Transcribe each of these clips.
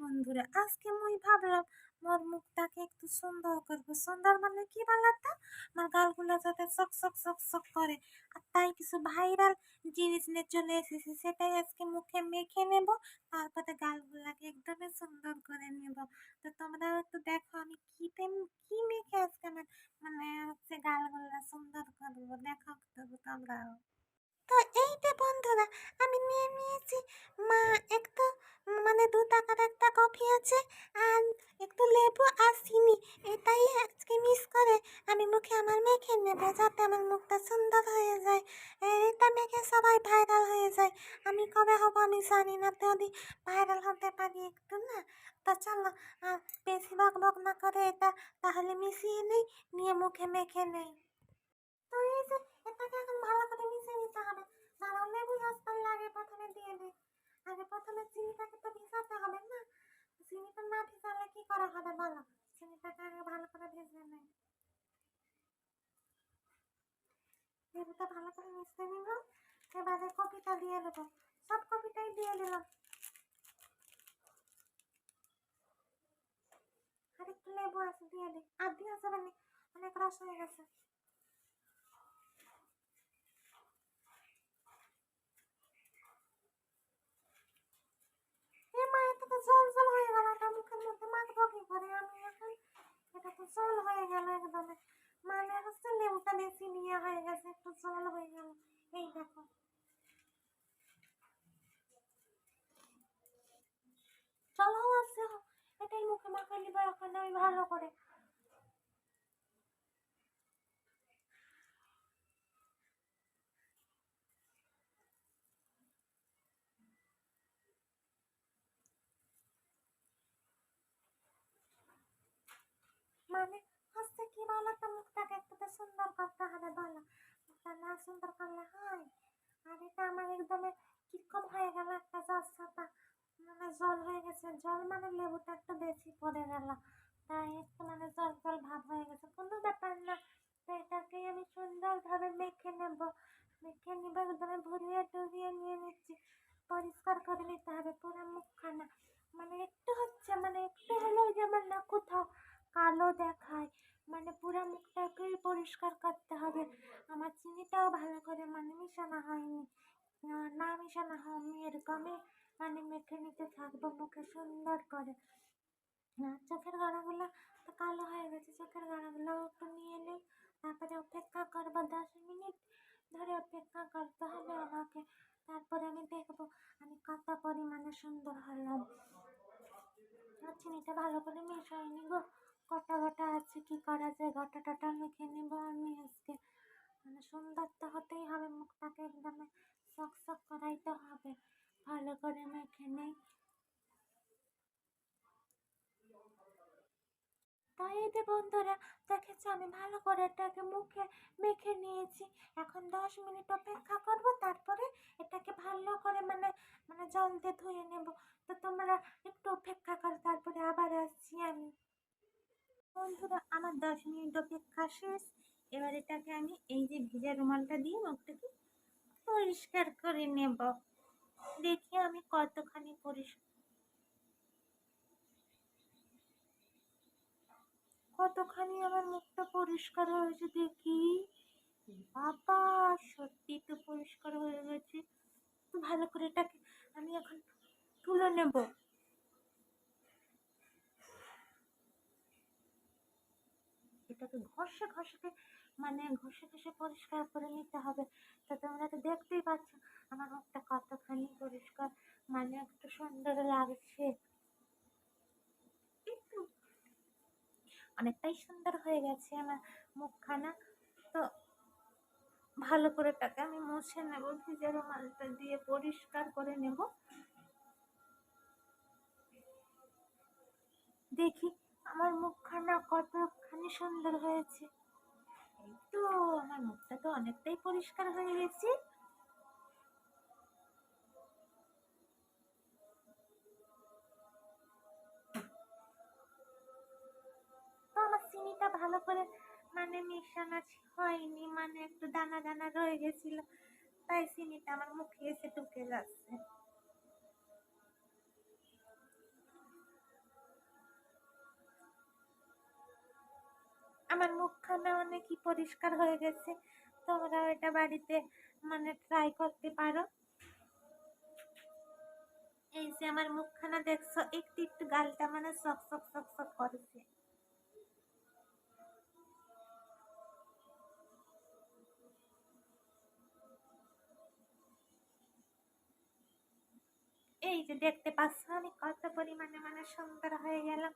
বন্ধুরা, আজকে মুই ভাবলাম মোর মুখটাকে একটু সুন্দর করব। সুন্দর মানে কি বলতো আমার গালগুলো যাতে চক চক চক চক করে। আর তাই কিছু ভাইরাল জিনিস নিয়ে চলে এসেছি, সেটাই আজকে মুখে মেখে নেব, তারপরে গালগুলাকে একদমই সুন্দর করে নেব। তো তোমরাও একটু দেখো আমি কি কি মেখে আজকে আমার মানে হচ্ছে গালগুলা সুন্দর করব। দেখো তো তোমরাও। তো এই যে বন্ধুরা, আমি নিয়ে নিয়েছি। মা, একটু মানে দু টাকার একটা কফি আছে আর একটু লেবু আর চিনি। এটাই আজকে মিস করে। আমি মুখে আমার মেখে নেবে যাতে আমার মুখটা সুন্দর হয়ে যায়। এটা মেখে সবাই ভাইরাল হয়ে যায়। আমি কবে হব আমি জানি না। যদি ভাইরাল হতে পারি একটু না? তো চলো বেশি বক বক না করে এটা তাহলে মিশিয়ে নেই, নিয়ে মুখে মেখে নেই। লেবু আগে প্রথমে দিয়ে দিই আগে প্রথমে চিনিটাকে তো ভিজাতে হবে না। চিনিটা না ভিজালে কি করা হবে বলো? চিনিটাকে আগে ভালো করে ভেজে নেই লেবুটা ভালো করে মিশতে নিলাম এবারে কপিটা দিয়ে দেবো, সব কপিটাই দিয়ে দিলাম। আর একটু লেবু আছে, দিয়ে দিই। আর দিয়ে যাবে অনেক রস হয়ে গেছে জল জল হয়ে গেল এটা মুখের মানে হচ্ছে লেবুটা বেশি নিয়ে হয়ে গেছে, একটু জল হয়ে গেল। এই দেখো। চলো আছে এটাই মুখে মাখাই বা ওখানে আমি ভালো করে। মানে কি বলো তো মুখটাকে একটু সুন্দর করতে হবে বলো। মুখটা না সুন্দর করলে হয়? আর এটা আমার একদমই কীরকম হয়ে গেল একটা জ্বর সাতা মানে জল হয়ে গেছে। জল মানে লেবুটা একটু বেশি পড়ে গেল। তাই একটু মানে জল জল ভাব হয়ে গেছে। কোনো ব্যাপার না। তো এটাকে আমি সুন্দরভাবে মেখে নেব। মেখে নিব একদমে ভরিয়ে টুরিয়ে নিয়ে নিচ্ছি। পরিষ্কার করে নিতে হবে পুরো মুখখানা। মানে একটু হচ্ছে মানে একটু হলেও যেমন না কোথাও কালো দেখায়। মানে পুরো মুখটাকেই পরিষ্কার করতে হবে। আমার চিনিটাও ভালো করে মানে মিশানো হয়নি। না মিশানো হয়নি, এরকমই মানে মেখে নিতে থাকব মুখে সুন্দর করে। চোখের গাড়াগুলো তো কালো হয়ে গেছে, চোখের গাড়াগুলো একটু নিয়ে নিই। তারপরে অপেক্ষা করব দশ মিনিট ধরে অপেক্ষা করতে হবে আমাকে। তারপরে আমি দেখব আমি কত পরিমাণে সুন্দর হলাম। চিনিটা ভালো করে মিশাই নিব গোটা গোটা আছে, কি করা যায়? গোটা টোটা মেখে নেব আমি আজকে। মানে সুন্দর তো হতেই হবে, মুখটাকে একদম শক শক করাইতে হবে। ভালো করে মেখে নেই। তাই যে বন্ধুরা, দেখেছ? আমি ভালো করে এটাকে মুখে মেখে নিয়েছি। এখন দশ মিনিট অপেক্ষা করব, তারপরে এটাকে ভালো করে মানে মানে জল দিয়ে ধুয়ে নেব। তো তোমরা একটু অপেক্ষা করো, তারপরে আবার আসছি আমি। বন্ধুরা, আমার দশ মিনিট অপেক্ষা শেষ। এবার এটাকে আমি এই যে ভিজা রুমালটা দিয়ে মুখটাকে পরিষ্কার করে নেব। দেখি আমি কতখানি পরিষ্কার কতখানি আমার মুখটা পরিষ্কার হয়েছে দেখি। বাবা, সত্যি তো পরিষ্কার হয়ে গেছে। ভালো করে এটাকে আমি এখন তুলে নেব। এটাকে ঘষে ঘষে মানে ঘষে ঘষে পরিষ্কার করে নিতে হবে। তো তোমরা তো দেখতেই পাচ্ছ, আমার মুখটা কতখানি পরিষ্কার মানে একটু সুন্দর লাগছে। অনেকটাই সুন্দর হয়ে গেছে আমার মুখখানা। তো ভালো করে তাকে আমি মুছে নেব ভিজে রুমালটা দিয়ে পরিষ্কার করে নেব। দেখি আমার মুখখানা কতখানি সুন্দর হয়েছে। এই তো, আমার মুখটা তো অনেকটাই পরিষ্কার হয়ে গেছে। চিনিটা ভালো করে মানে মেশানো হয়নি মানে একটু দানা দানা রয়ে গেছিল, তাই চিনিটা আমার মুখে এসে ঢুকে যাচ্ছে। আমার মুখখানা অনেকই পরিষ্কার হয়ে গেছে। তোমরাও এটা বাড়িতে মানে ট্রাই করতে পারো। এই যে আমার মুখখানা দেখছ, একটু একটু গালটা মানে সক সক সক সক করেছে। এই যে দেখতে পাচ্ছ, আমি কত পরিমাণে মানে সুন্দর হয়ে গেলাম।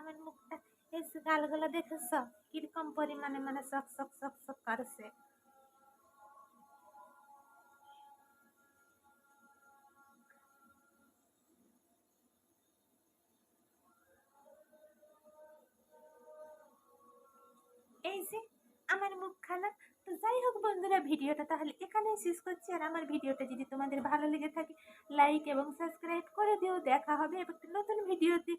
আমার মুখটা এই গালগুলো দেখেছ কীরকম পরিমাণে মানে সক সক সক সক করছে। এই যে, আমার মুখখানা তো যাই হোক বন্ধুরা, ভিডিওটা তাহলে এখানেই শেষ করছি। আর আমার ভিডিওটা যদি তোমাদের ভালো লেগে থাকে লাইক এবং সাবস্ক্রাইব করে দিও। দেখা হবে এবং নতুন ভিডিওতে।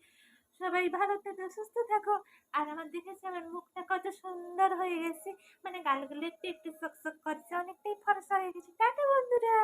সবাই ভালো থেকো, সুস্থ থাকো। আর আমার দেখেছি, আমার মুখটা কত সুন্দর হয়ে গেছে। মানে গালগুলো একটু একটু চকচক করছে, অনেকটাই ফর্সা হয়ে গেছে। টাটা, বন্ধুরা।